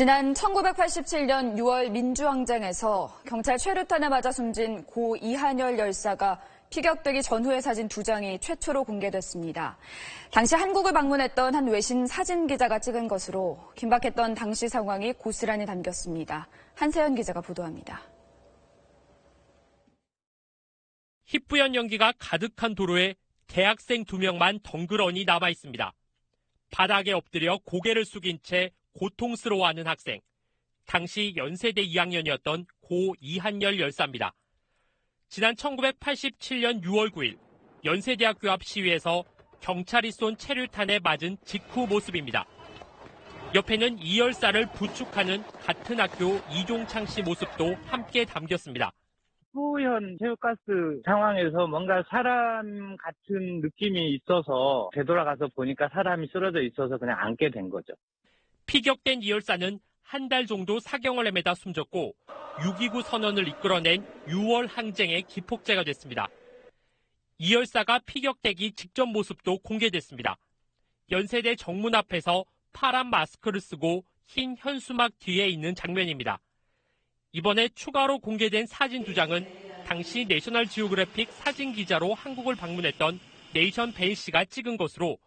지난 1987년 6월 민주항쟁에서 경찰 최루탄에 맞아 숨진 고 이한열 열사가 피격되기 전후의 사진 두 장이 최초로 공개됐습니다. 당시 한국을 방문했던 한 외신 사진 기자가 찍은 것으로 긴박했던 당시 상황이 고스란히 담겼습니다. 한세연 기자가 보도합니다. 희뿌연 연기가 가득한 도로에 대학생 두 명만 덩그러니 남아 있습니다. 바닥에 엎드려 고개를 숙인 채 고통스러워하는 학생. 당시 연세대 2학년이었던 고 이한열 열사입니다. 지난 1987년 6월 9일 연세대학교 앞 시위에서 경찰이 쏜 체류탄에 맞은 직후 모습입니다. 옆에는 이 열사를 부축하는 같은 학교 이종창 씨 모습도 함께 담겼습니다. 후현 체육가스 상황에서 뭔가 사람 같은 느낌이 있어서 되돌아가서 보니까 사람이 쓰러져 있어서 그냥 앉게 된 거죠. 피격된 이 열사는 한 달 정도 사경을 헤매다 숨졌고 6.29 선언을 이끌어낸 6월 항쟁의 기폭제가 됐습니다. 이 열사가 피격되기 직전 모습도 공개됐습니다. 연세대 정문 앞에서 파란 마스크를 쓰고 흰 현수막 뒤에 있는 장면입니다. 이번에 추가로 공개된 사진 두 장은 당시 내셔널 지오그래픽 사진 기자로 한국을 방문했던 네이션 베이 씨가 찍은 것으로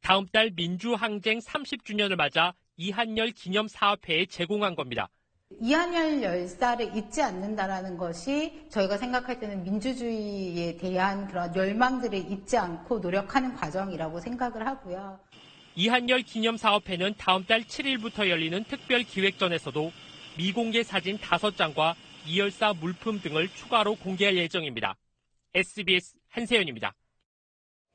다음 달 민주항쟁 30주년을 맞아 이한열 기념 사업회에 제공한 겁니다. 이한열 열사를 잊지 않는다라는 것이 저희가 생각할 때는 민주주의에 대한 그런 열망들을 잊지 않고 노력하는 과정이라고 생각을 하고요. 이한열 기념 사업회는 다음 달 7일부터 열리는 특별 기획전에서도 미공개 사진 5장과 이열사 물품 등을 추가로 공개할 예정입니다. SBS 한세연입니다.